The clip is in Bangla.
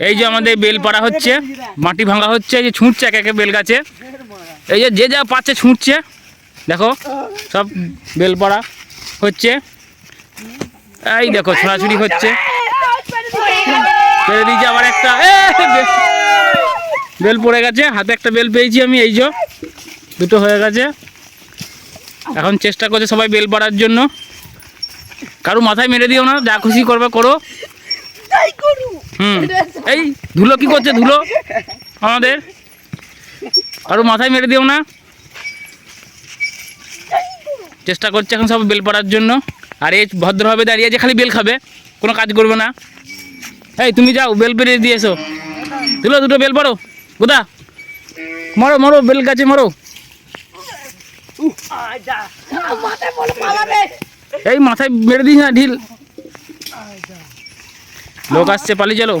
এই যে আমাদের বেল পাড়া হচ্ছে, মাটি ভাঙা হচ্ছে, এই যে ছুঁড়ছে এক একে বেল গাছে এই যে যে যা পাচ্ছে ছুঁড়ছে দেখো, সব বেল পাড়া হচ্ছে। এই দেখো, ছোড়াছুড়ি হচ্ছে। দিয়েছে আবার একটা। বেল পড়ে গেছে, হাতে একটা বেল পেয়েছি আমি, এই যে, দুটো হয়ে গেছে। এখন চেষ্টা করছে সবাই বেল পাড়ার জন্য। কারও মাথায় মেরে দিও না, যা খুশি করবে করো। হুম। এই ধুলো কি করছে ধুলো? আমাদের। কারও মাথায় মেরে দিও না। চেষ্টা করছে এখন সব বেল পড়ার জন্য। আর এই ভদ্রভাবে দাঁড়িয়ে যে খালি বেল খাবে। কোনো কাজ করবে না। এই তুমি যাও বেল পেরিয়ে দিয়ে এসো। ধুলো দুটো বেল পড়ো। কোথা মরো মরো বেল গাছে মরো। এই মাথায় মেরে দিস না ঢিল। লোক আসছে পালিয়ে চলো